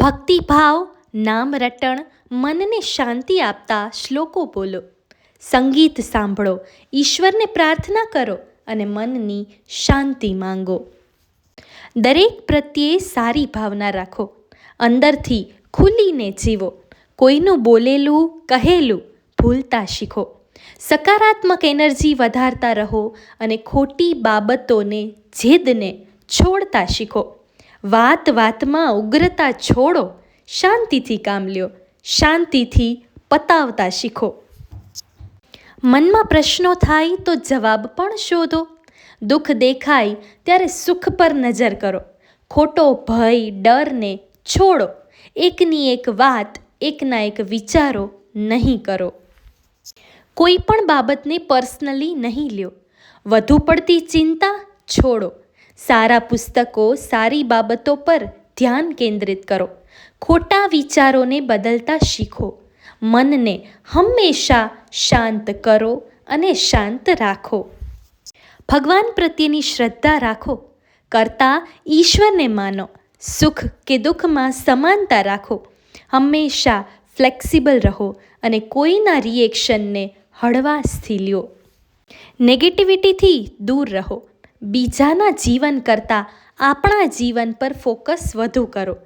ભક્તિભાવ, નામ રટણ, મનને શાંતિ આપતા શ્લોકો બોલો. સંગીત સાંભળો, ઈશ્વરને પ્રાર્થના કરો અને મનની શાંતિ માંગો. દરેક પ્રત્યે સારી ભાવના રાખો. અંદરથી ખુલીને જીવો. કોઈનું બોલેલું, કહેલું ભૂલતા શીખો. સકારાત્મક એનર્જી વધારતા રહો અને ખોટી બાબતોને, જીદને છોડતા શીખો. વાત વાતમાં ઉગ્રતા છોડો, શાંતિથી કામ લ્યો, શાંતિથી પતાવતા શીખો. મનમાં પ્રશ્નો થાય તો જવાબ પણ શોધો. દુઃખ દેખાય ત્યારે સુખ પર નજર કરો. ખોટો ભય, ડરને છોડો. એકની એક વાત, એકના એક વિચારો નહીં કરો. કોઈ પણ બાબતને પર્સનલી નહીં લ્યો. વધુ પડતી ચિંતા છોડો. સારા પુસ્તકો, સારી બાબતો પર ધ્યાન કેન્દ્રિત કરો. ખોટા વિચારોને બદલતા શીખો. મનને હંમેશા શાંત કરો અને શાંત રાખો. ભગવાન પ્રત્યેની શ્રદ્ધા રાખો. કરતાં ઈશ્વરને માનો. સુખ કે દુઃખમાં સમાનતા રાખો. હંમેશા ફ્લેક્સિબલ રહો અને કોઈના રિએક્શનને હળવાશથી લ્યો. નેગેટિવિટીથી દૂર રહો. બીજાના જીવન કરતાં આપણા જીવન પર ફોકસ વધુ કરો.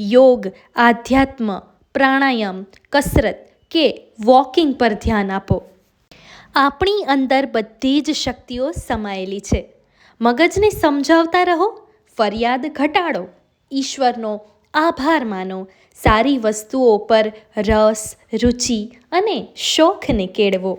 યોગ, આધ્યાત્મ, પ્રાણાયામ, કસરત કે વોકિંગ પર ધ્યાન આપો. આપણી અંદર બધી જ શક્તિઓ સમાયેલી છે. મગજને સમજાવતા રહો, ફરિયાદ ઘટાડો, ઈશ્વરનો આભાર માનો, સારી વસ્તુઓ પર રસ, રુચિ અને શોખને કેળવો.